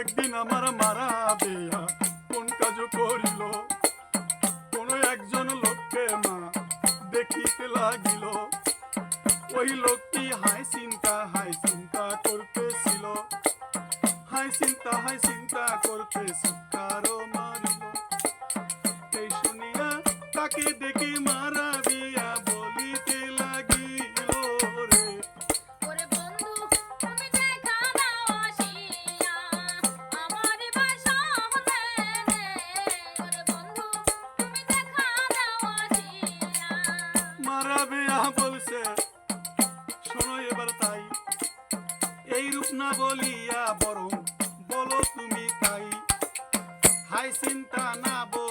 একদিন আমার মারা দেয়া কোন কাজ করিল। কোন একজন লোককে মা দেখিতে লাগিল। ওই লোকটি হাই চিন্তা হাই চিন্তা করতেছিল। হাই চিন্তা হাই চিন্তা করতে চিন্তা না বলিয়া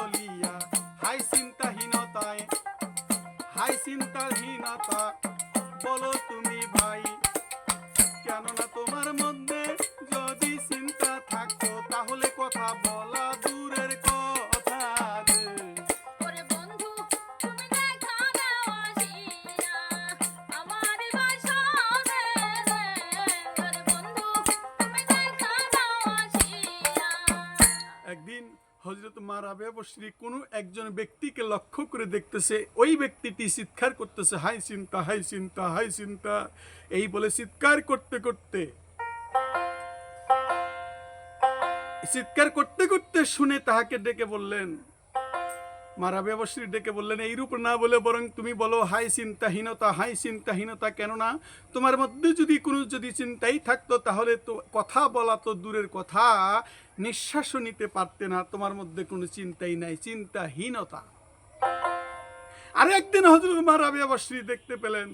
বসরি কোনো একজন ব্যক্তিকে লক্ষ্য করে দেখতেছে, ওই ব্যক্তিটি চিৎকার করতেছে, হাই চিন্তা হাই চিন্তা হাই চিন্তা, এই বলে চিৎকার করতে করতে, চিৎকার করতে করতে শুনে তাহাকে ডেকে বললেন মা রাবেয়া ডেকে বললেন, এইরূপ না বলে বরং তুমি বলো, হাই চিন্তাহীনতা হাই চিন্তাহীনতা কেননা তোমার মধ্যে যদি কোনো যদি চিন্তাই থাকতো তাহলে তো কথা বলা তো দূরের কথা। নিঃশ্বাসও নিতে পারতে না, তোমার মধ্যে কোনো চিন্তাই নাই, চিন্তাহীনতা। আর একদিন হজরত মা বসরি দেখতে পেলেন।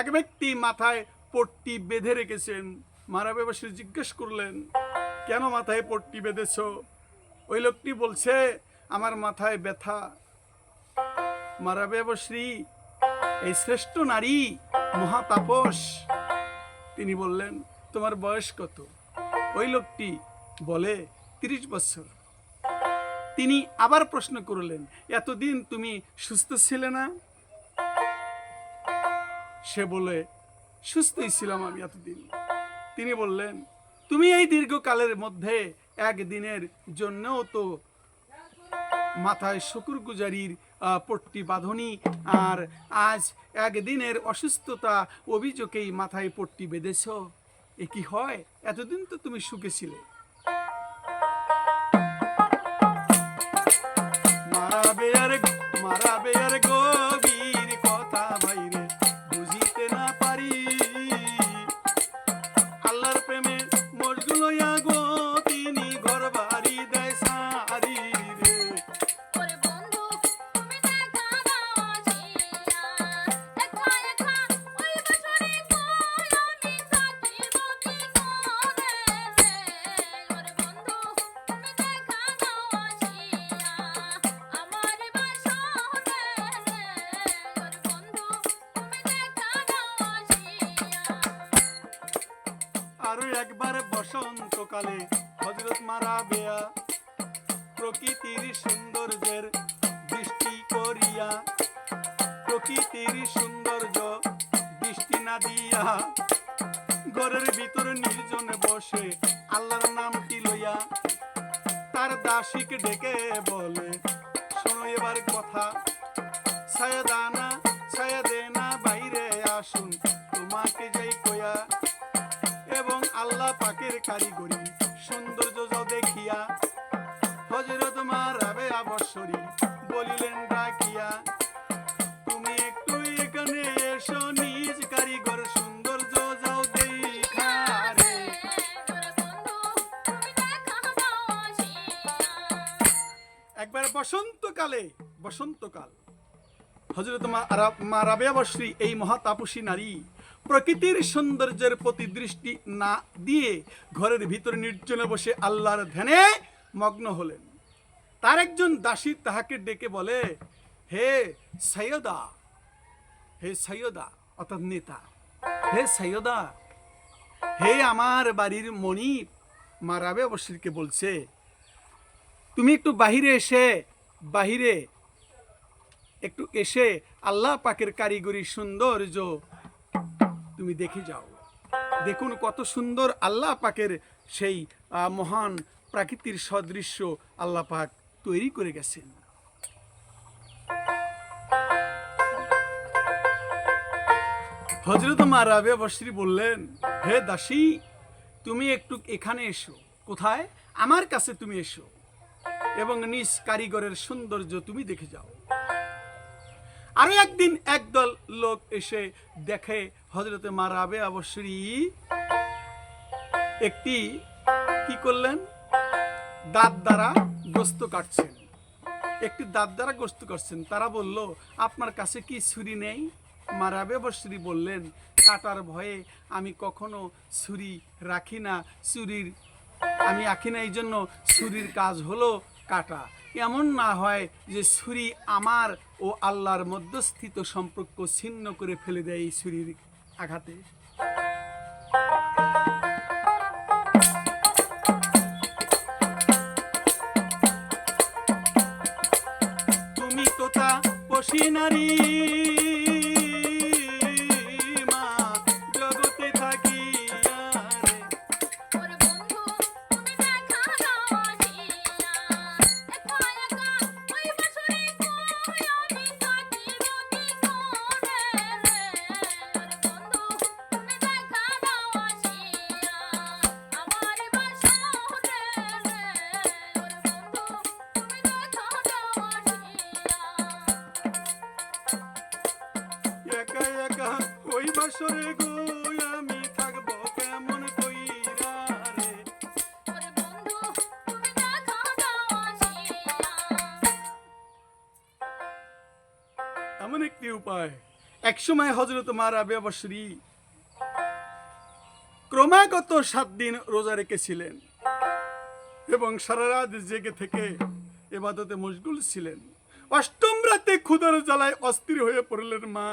এক ব্যক্তি মাথায় পট্টি বেঁধে রেখেছেন। মা বসরি জিজ্ঞেস করলেন, কেন মাথায় পট্টি বেঁধেছ? ওই লোকটি বলছে, আমার মাথায় ব্যথা মারাবে বশ্রী এই শ্রেষ্ঠ নারী মহাতাপস। তিনি বললেন, তোমার বয়স কত? ওই লোকটি বলে, তিরিশ বছর। তিনি আবার প্রশ্ন করলেন, এতদিন তুমি সুস্থ ছিলে না? সে বলে, সুস্থই ছিলাম আমি এতদিন। তিনি বললেন, তুমি এই দীর্ঘকালের মধ্যে একদিনের জন্যও তো মাথায় শুকুর গুজারির পট্টি বাঁধনি আর আজ একদিনের অসুস্থতা অভিযোগেই মাথায় পট্টি বেঁধেছ। এ কি হয়? এতদিন তো তুমি সুখে ছিলে। মারাবে আর মারাবে আর গভীর তোমাকে যাই কয়া এবং আল্লাহ পাকের কারিগরি সৌন্দর্য দেখিয়া হজরত মা রাবে আবসরি বলিলেন, ডাকিয়া, তুমি একটু এখানে এসো, নিজ কারিগর একবার বসন্তকালে, বসন্তকাল হজরত মা রাবেয়া বশ্রী এই মহাতাপসী নারী প্রকৃতির সৌন্দর্যের প্রতি দৃষ্টি না দিয়ে ঘরের ভিতরে নির্জনে বসে আল্লাহর ধ্যানে মগ্ন হলেন। তার একজন দাসী তাহাকে ডেকে বলে, হে সৈয়দা হে সৈয়দা, অর্থাৎ নেতা, হে সৈয়দা, হে আমার বাড়ির মণি মা রাবে বশ্রীকে বলছে, তুমি একটু বাহিরে এসে, বাহিরে একটু এসে আল্লাহ পাকের কারিগরি সৌন্দর্য তুমি দেখে যাও। দেখুন কত সুন্দর আল্লাহ পাকের সেই মহান প্রাকৃতির সদৃশ্য আল্লাহ পাক তৈরি করে গেছেন। হজরত মা রাবে বসরি বললেন, হে দাসী, তুমি একটু এখানে এসো। কোথায়? আমার কাছে তুমি এসো। এবং নিজ কারিগরের সৌন্দর্য তুমি দেখে যাও। আরও একদিন একদল লোক এসে দেখে হজরতে মা রাবে অবশ্যই একটি কি করলেন? দাঁত দ্বারা গোস্ত কাটছেন। একটি দাঁত দ্বারা গোস্ত কাটছেন। তারা বলল, আপনার কাছে কি ছুরি নেই? মারাবে বশ্রী বললেন, কাটার ভয়ে আমি কখনো ছুরি রাখি না। ছুরির, আমি রাখি না। এই জন্য ছুরির কাজ হলো কাটা। এমন না হয় যে ছুরি আমার ও আল্লাহর মধ্যস্থিত সম্পর্ক ছিন্ন করে ফেলে দেয় এই ছুরির আঘাতে। তুমি তো পশি নারী। এমন একটি উপায়। একসময় হজরত মা রাবে ক্রমাগত সাত দিন রোজা রেখেছিলেন এবং সারা রাত জেগে থেকে এবাদতে মশগুল ছিলেন। অষ্টম রাতে ক্ষুদার জ্বালায় অস্থির হয়ে পড়লেন মা।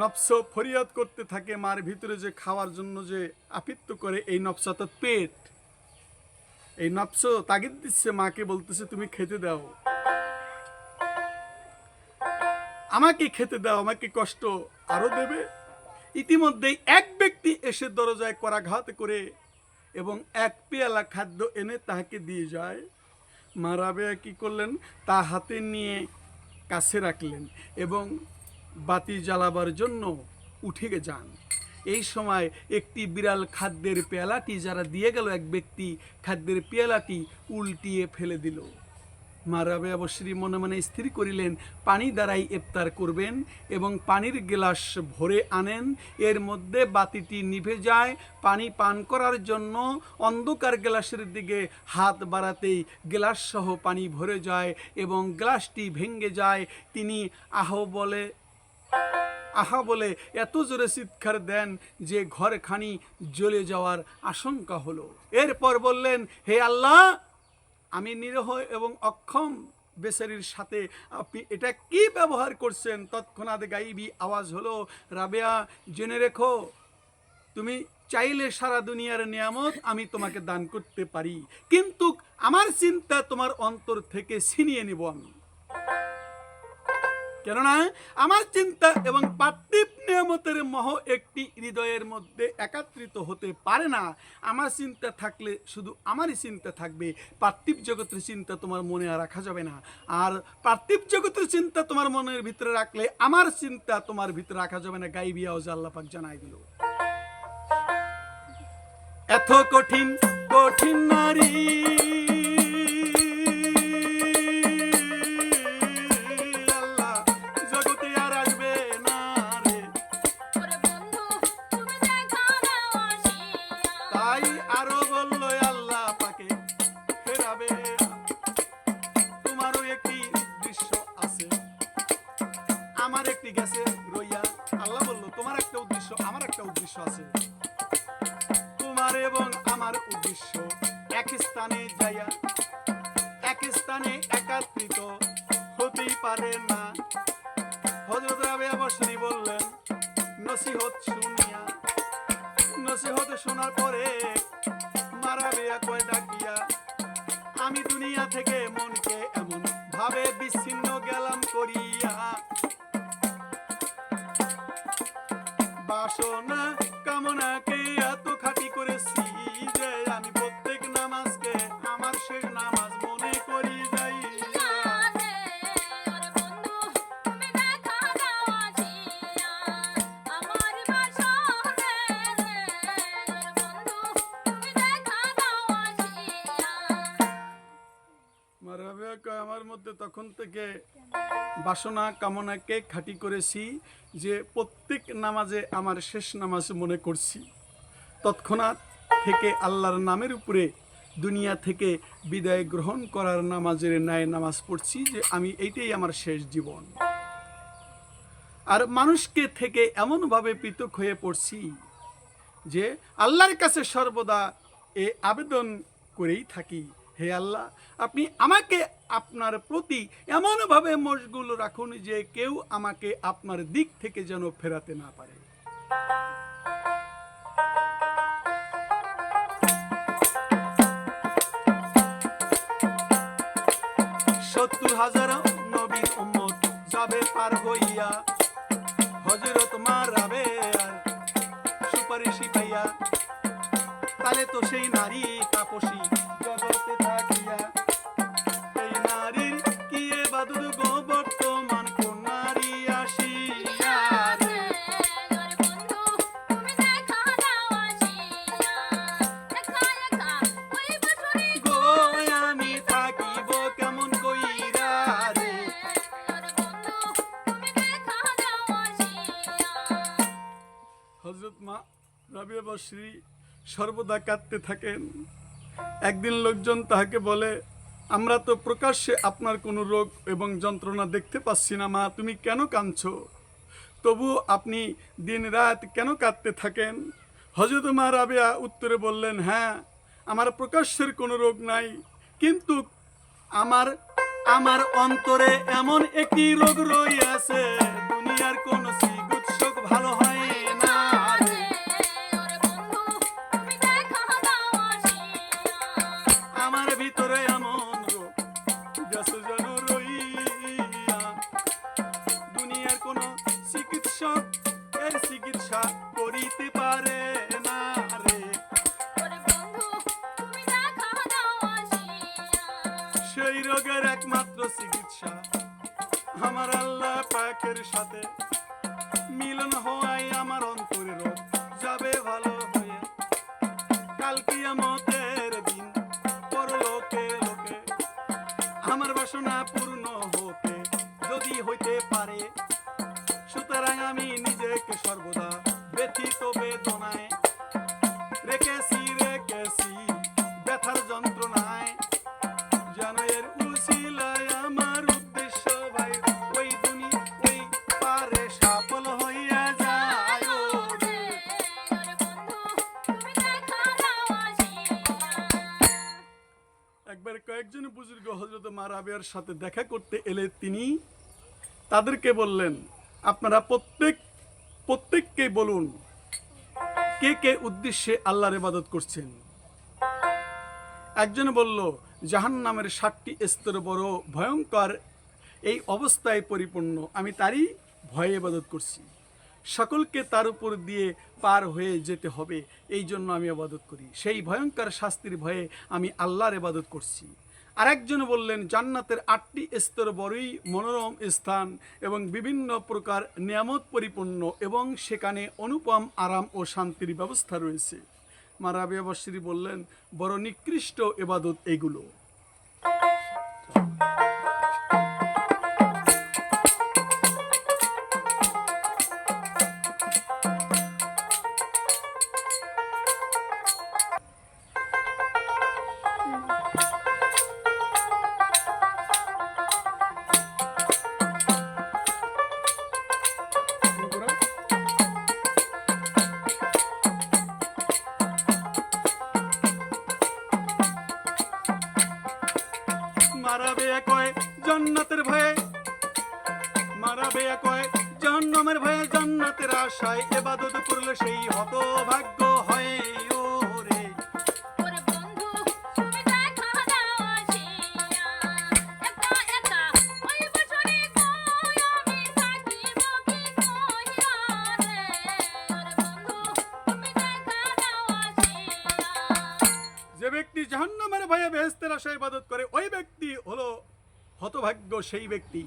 নফস ফরিয়াদ করতে থাকে মার ভিতরে যে খাওয়ার জন্য যে আপিত্ত করে, এই নফস অর্থাৎ পেট। এই নফস তাগিদ দিচ্ছে মাকে, বলতেছে, তুমি খেতে দাও। আমাকে খেতে দাও, আমাকে কষ্ট আরও দেবে। ইতিমধ্যেই এক ব্যক্তি এসে দরজায় করাঘাত করে এবং এক পেয়ালা খাদ্য এনে তাহাকে দিয়ে যায়। মা রাবেয়া কি করলেন? তা হাতে নিয়ে কাছে রাখলেন এবং বাতি জ্বালাবার জন্য উঠে যান। এই সময় একটি বিড়াল খাদ্যের পেয়ালাটি যারা দিয়ে গেল, এক ব্যক্তি খাদ্যের পেয়ালাটি উল্টিয়ে ফেলে দিল। মারাবে অবশ্যই মনে মনে স্থির করিলেন। পানি দ্বারাই ইফতার করবেন এবং পানির গ্লাস ভরে আনেন। এর মধ্যে বাতিটি নিভে যায়। পানি পান করার জন্য অন্ধকার গ্লাসের দিকে হাত বাড়াতেই গ্লাস সহ পানি ভরে যায় এবং গ্লাসটি ভেঙে যায়। তিনি আহ বলে, আহা বলে এত জোরে চিৎকার দেন যে ঘরখানি জ্বলে যাওয়ার আশঙ্কা হলো। এরপর বললেন, হে আল্লাহ আমি নিরহ এবং অক্ষম বেচারির সাথে আপনি এটা কি ব্যবহার করছেন? তৎক্ষণাৎ গাইবি আওয়াজ হলো, রাবেয়া, জেনে রেখো, তুমি চাইলে সারা দুনিয়ার নিয়ামত আমি তোমাকে দান করতে পারি। কিন্তু আমার চিন্তা তোমার অন্তর থেকে ছিনিয়ে নিব আমি। কেননা আমার চিন্তা এবং পার্থিব নিয়ামতের মহ একটি হৃদয়ের মধ্যে একাত্রিত হতে পারে না। আমার চিন্তা থাকলে শুধু আমারই চিন্তা থাকবে। পার্থিব জগতের চিন্তা তোমার মনে রাখা যাবে না। আর পার্থিব জগতের চিন্তা তোমার মনের ভিতরে রাখলে আমার চিন্তা তোমার ভিতরে রাখা যাবে না গাইবিয়া ও আল্লাপাক জানাই দিল। এত কঠিন কঠিন নারী। বাসনা কামনাকে এত খাটি করেছি যে আমি প্রত্যেক নাম শেষ নামাজ মনে করি যাই। আমার মধ্যে তখন থেকে বাসনা কামনাকে খাঁটি করেছি যে প্রত্যেক নামাজে আমার শেষ নামাজ মনে করছি। তৎক্ষণাৎ থেকে আল্লাহর নামের উপরে দুনিয়া থেকে বিদায় গ্রহণ করার নামাজের ন্যায় নামাজ পড়ছি যে আমি এইটাই আমার শেষ জীবন। আর মানুষকে থেকে এমনভাবে পৃথক হয়ে পড়ছি যে আল্লাহর কাছে সর্বদা এ আবেদন করেই থাকি। হে আল্লাহ, আপনি আমাকে আপনার প্রতি এমনভাবে মশগুল রাখুন যে কেউ আমাকে আপনার দিক থেকে যেন ফেরাতে না পারে। সত্তর হাজার নবীর উম্মত যাবে পার হইয়া হজরত মারাবে আর সুপারিশি পাইয়া তাহলে তো সেই নারী তাপসী বশ্রী সর্বদা কাঁদতে থাকেন। একদিন লোকজন তাহাকে বলে, আমরা তো প্রকাশ্যে আপনার কোনো রোগ এবং যন্ত্রণা দেখতে পাচ্ছি না, মা, তুমি কেন কাঁদছো? তবু আপনি দিন রাত কেন কাঁদতে থাকেন? হজরত মা রাবিয়া উত্তরে বললেন হ্যাঁ আমার প্রকাশ্যের কোনো রোগ নাই, কিন্তু আমার আমার অন্তরে এমন একটি রোগ রইয়াছে দুনিয়ার কোন চিকিৎসক ভালো হয় মা সাথে দেখা করতে এলে তিনি তাদেরকে বললেন, আপনারা প্রত্যেক, প্রত্যেককে বলুন, কে কে উদ্দেশ্যে আল্লাহর ইবাদত করছেন? একজন বলল জাহান নামের ষাটটি স্তর বড় ভয়ঙ্কর, এই অবস্থায় পরিপূর্ণ, আমি তারই ভয়ে ইবাদত করছি। সকলকে তার উপর দিয়ে পার হয়ে যেতে হবে এই জন্য আমি আবাদত করি। সেই ভয়ঙ্কর শাস্তির ভয়ে আমি আল্লাহর ইবাদত করছি। আরেকজন বললেন, জান্নাতের আটটি স্তর বড়ই মনোরম স্থান এবং বিভিন্ন প্রকার নিয়ামত পরিপূর্ণ এবং সেখানে অনুপম, আরাম ও শান্তির ব্যবস্থা রয়েছে। মা রাবিয়া বললেন, বড় নিকৃষ্ট এবাদত এগুলো। মারাবে কয় জান্নাতের ভয়ে। মারাবে কয় জাহান্নামের ভয়ে জান্নাতের আশায় এবাদত করলে সেই হতভাগ্য হয়। যে ব্যক্তি জাহান্নামের ভয়ে বেহেস্তের আশায় ইবাদত করে হতভাগ্য সেই ব্যক্তি।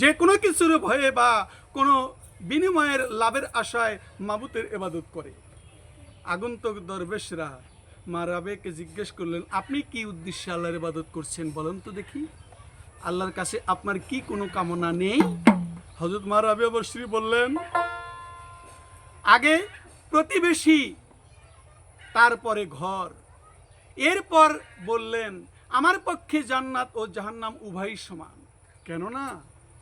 যে কোনো কিছুর ভয়ে বা কোনো বিনিময়ের লাভের আশায় মাবুতের ইবাদত করে। আগন্তুক দরবেশরা মা রাবেকে জিজ্ঞেস করলেন, আপনি কি উদ্দেশ্যে আল্লাহর ইবাদত করছেন বলেন তো দেখি। আল্লাহর কাছে আপনার কি কোনো কামনা নেই? হজরত মা রাবে বশ্রী বললেন, আগে প্রতিবেশী, তারপরে ঘর। এরপর বললেন আমার পক্ষে জান্নাত ও জাহান্নাম উভয়ই সমান। কেননা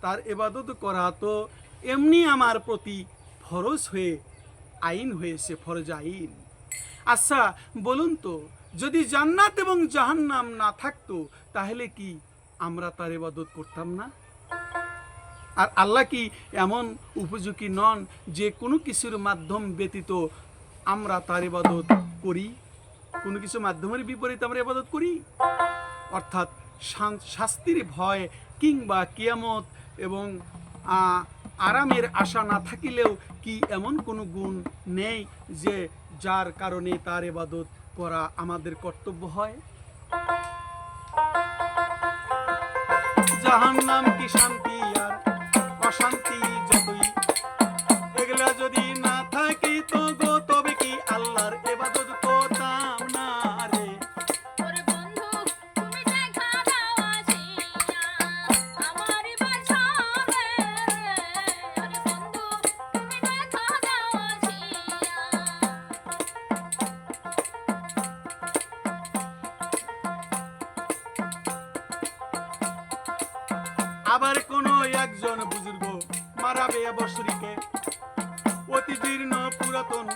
তার এবাদত করা তো এমনি আমার প্রতি ফরজ হয়ে, আইন হয়েছে, ফরজ আইন। আচ্ছা বলুন তো, যদি জান্নাত এবং জাহান্নাম না থাকতো, তাহলে কি আমরা তার এবাদত করতাম না? আর আল্লাহ কি এমন উপযোগী নন যে কোনো কিছুর মাধ্যম ব্যতীত আমরা তার ইবাদত করি? কোনো কিছু মাধ্যমের বিপরীতে আমরা ইবাদত করি। অর্থাৎ শাস্তির ভয় কিংবা কিয়ামত এবং আরামের আশা না থাকিলেও কি এমন কোনো গুণ নেই যে যার কারণে তার এবাদত করা আমাদের কর্তব্য হয়? জাহান্নাম কি শান্তি আর অশান্তি আবার কোন একজন বুজুর্গ মারাবে বসরিকে অতি জীর্ণ, পুরাতন,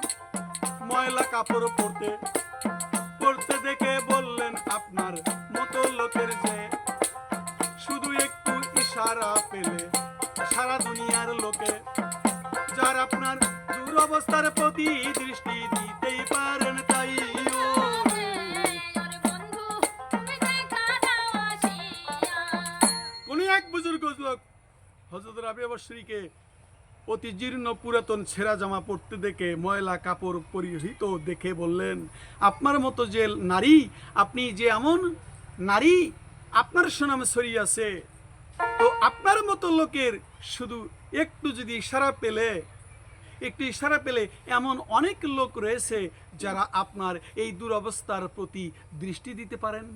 ময়লা কাপড় পরতে। পরতে দেখে বললেন, আপনার মতো লোকের যে শুধু একটু ইশারা পেলে সারা দুনিয়ার লোকে, যার আপনার দুরবস্থার প্রতি দৃষ্টি হজরত রাবি অবশ্রীকে অতি জীর্ণ পুরাতন ছেঁড়া জামা পরতে দেখে ময়লা কাপড় পরিহিত দেখে বললেন, আপনার মতো যে নারী, আপনি যে এমন নারী, আপনার সুনাম ছড়িয়েছে তো আপনার মতো লোকের শুধু একটু যদি ইশারা পেলে, একটু ইশারা পেলে এমন অনেক লোক রয়েছে যারা আপনার এই দুরবস্থার প্রতি দৃষ্টি দিতে পারেন।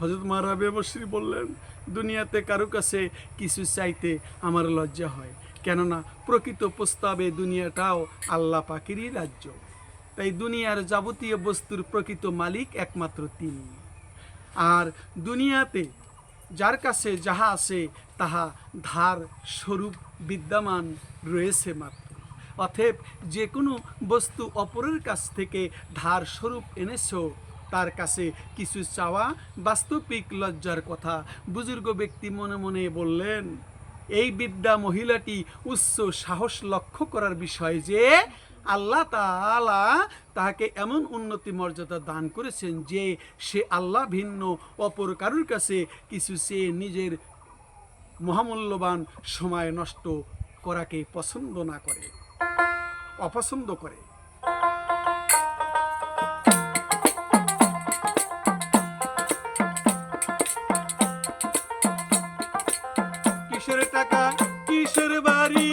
হজরত বসরি বললেন, দুনিয়াতে কারও কাছে কিছু চাইতে আমার লজ্জা হয়, কেননা প্রকৃত প্রস্তাবে দুনিয়াটাও আল্লাহ পাকেরই রাজ্য। তাই দুনিয়ার যাবতীয় বস্তুর প্রকৃত মালিক একমাত্র তিনি। আর দুনিয়াতে যার কাছে যাহা আছে, তাহা ধার স্বরূপ বিদ্যমান রয়েছে মাত্র। অতএব যে কোনো বস্তু অপরের কাছ থেকে ধার স্বরূপ এনেছো তার কাছে কিছু চাওয়া বাস্তবিক লজ্জার কথা। বুজুর্গ ব্যক্তি মনে মনে বললেন, এই বিদ্যা মহিলাটি উচ্চ সাহস লক্ষ্য করার বিষয় যে আল্লাহ তাআলা তাহাকে এমন উন্নতি মর্যাদা দান করেছেন যে সে আল্লাহ ভিন্ন, অপর কারুর কাছে কিছু সে নিজের মহামূল্যবান সময় নষ্ট করাকে পছন্দ না করে, অপছন্দ করে। কিসের বাড়ি।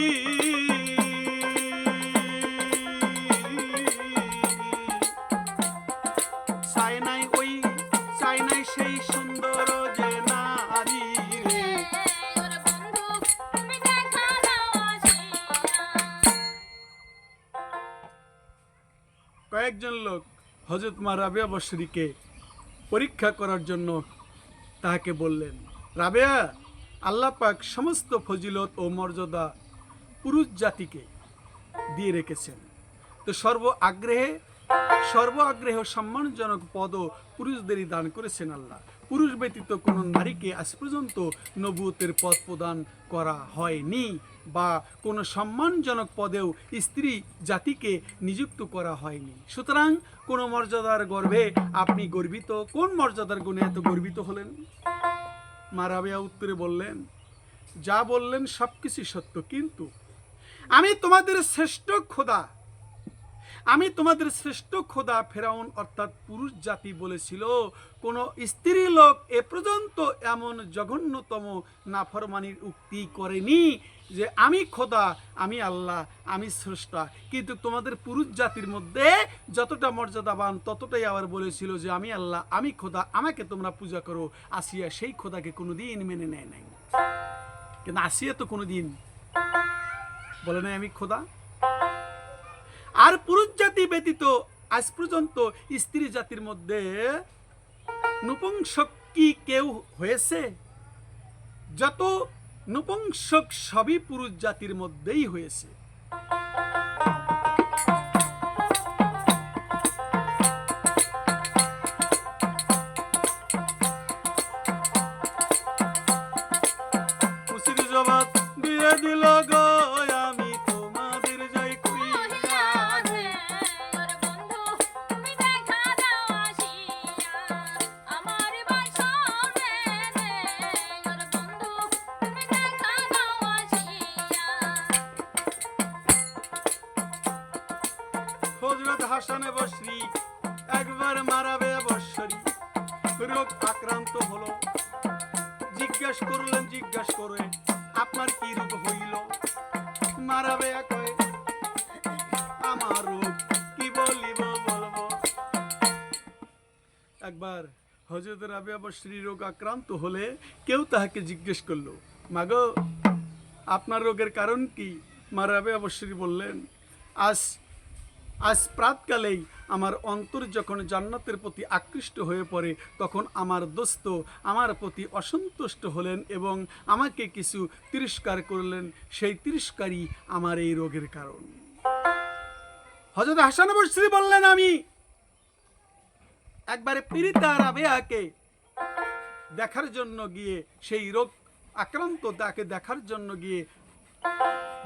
সুন্দর যে নারী। কয়েকজন লোক হজরত মা রাবেয়া বসরিকে পরীক্ষা করার জন্য তাহাকে বললেন, রাবেয়া আল্লাহ পাক সমস্ত ফজিলত ও মর্যাদা পুরুষ জাতিকে দিয়ে রেখেছেন। তো সর্ব আগ্রহে, সর্ব আগ্রহ সম্মানজনক পদও পুরুষদেরই দান করেছেন আল্লাহ। পুরুষ ব্যতীত কোনো নারীকে আজ পর্যন্ত নবুয়তের পদ প্রদান করা হয়নি বা কোনো সম্মানজনক পদেও স্ত্রী জাতিকে নিযুক্ত করা হয়নি। সুতরাং কোনো মর্যাদার গর্ভে আপনি গর্বিত, কোন মর্যাদার গুণে এত গর্বিত হলেন? মা রাবেয়া উত্তরে বললেন যা বললেন সব কিছুই সত্য কিন্তু আমি তোমাদের শ্রেষ্ঠ খোদা আমি তোমাদের শ্রেষ্ঠ খোদা ফেরাউন অর্থাৎ পুরুষ জাতি বলেছিল, কোন স্ত্রী লোক এ পর্যন্ত এমন জঘন্যতম নাফরমানির উক্তি করেনি যে আমি খোদা, আমি আল্লাহ, আমি স্রষ্টা। কিন্তু তোমাদের পুরুষ জাতির মধ্যে যতটা মর্যাদাবান, ততটাই আবার বলেছিল যে আমি আল্লাহ, আমি খোদা, আমাকে তোমরা পূজা করো। আসিয়া সেই খোদাকে কোনোদিন মেনে নেয় নাই। কিন্তু আসিয়া তো কোনোদিন বলে নাই আমি খোদা। আর পুরুষ জাতি ব্যতীত আজ পর্যন্ত স্ত্রী জাতির মধ্যে নুপুংসক কি কেউ হয়েছে? যত নুপুংসক সবই পুরুষ জাতির মধ্যেই হয়েছে। একবার হজরত রাবিয়া বসরি রোগ আক্রান্ত হলে কেউ তাহাকে জিজ্ঞেস করল, মাগো, আপনার রোগের কারণ কি? মা রাবিয়া বললেন, আজ আজ প্রাতকালেই আমার অন্তর যখন জান্নাতের প্রতি আকৃষ্ট হয়ে পড়ে, তখন আমার দোস্ত আমার প্রতি অসন্তুষ্ট হলেন এবং আমাকে কিছু তিরস্কার করলেন। সেই তিরস্কারই আমার এই রোগের কারণ। হজরত হাসান বসরি বললেন, আমি একবারে পীড়িতা রাবেয়াকে দেখার জন্য গিয়ে, সেই রোগ আক্রান্ত তাকে দেখার জন্য গিয়ে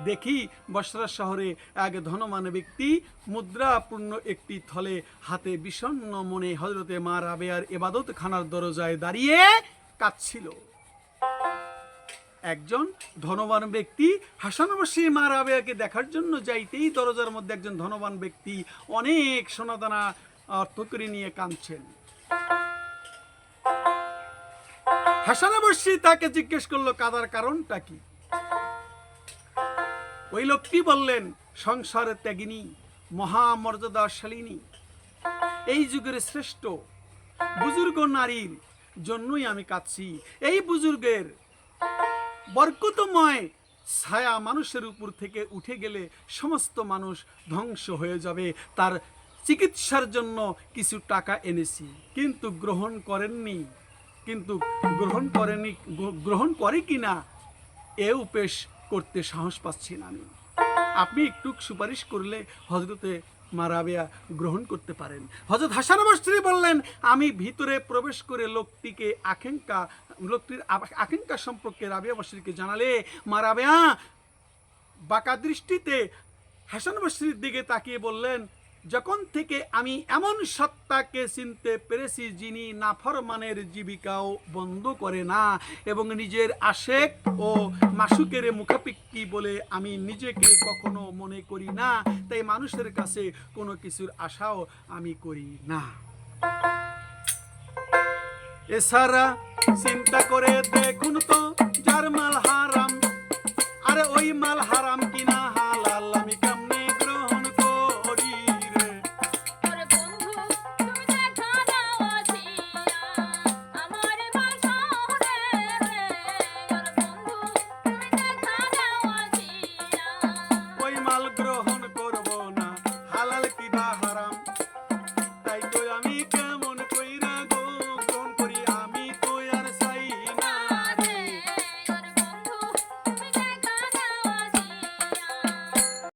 দেখি বসরা শহরে এক ধনবান ব্যক্তি মুদ্রাপূর্ণ একটি থলে হাতে বিষণ্ণ মনে হজরতে মা রাবেয়ার এবাদত খানার দরজায় দাঁড়িয়ে কাঁদছিল। একজন ধনবান ব্যক্তি হাসান বসি মা রাবেয়াকে দেখার জন্য যাইতেই দরজার মধ্যে একজন ধনবান ব্যক্তি অনেক সোনাদানা অর্থ নিয়ে কাঁদছেন। হাসান বসি তাকে জিজ্ঞেস করল, কাদার কারণটা কি? ওই লোকটি বললেন, সংসার ত্যাগিনী মহামর্যাদাশালিনী এই যুগের শ্রেষ্ঠ বুজুর্গ নারীর জন্যই আমি কাঁদছি। এই বুজুর্গের বরকতময় ছায়া মানুষের উপর থেকে উঠে গেলে সমস্ত মানুষ ধ্বংস হয়ে যাবে। তার চিকিৎসার জন্য কিছু টাকা এনেছি, কিন্তু গ্রহণ করেননি। কিন্তু গ্রহণ করেনি, গ্রহণ করে কিনা এও পেশ করতে সাহস পাচ্ছি না আমি। আপনি একটু সুপারিশ করলে হজরতে মারাবিয়া গ্রহণ করতে পারেন। হজরত হাসান বস্ত্রী বললেন, আমি ভিতরে প্রবেশ করে লোকটিকে আকাঙ্ক্ষা, লোকটির আকাঙ্ক্ষা সম্পর্কে রাবিয়া বস্ত্রীকে জানালে মারাবিয়া বাঁকা দৃষ্টিতে হাসান বস্রির দিকে তাকিয়ে বললেন যখন থেকে আমি এমন সত্তাকে চিনতে পেরেছি যিনি নাফরমানের জীবিকাও বন্ধ করে না এবং নিজের আশেক ও মাসুকের মুখাপিক্কি বলে আমি নিজেকে কখনো মনে করি না, তাই মানুষের কাছে কোনো কিছুর আশাও আমি করি না। এছাড়া চিন্তা করে দেখুন তো, যার মাল হারাম, আরে ওই মাল হারাম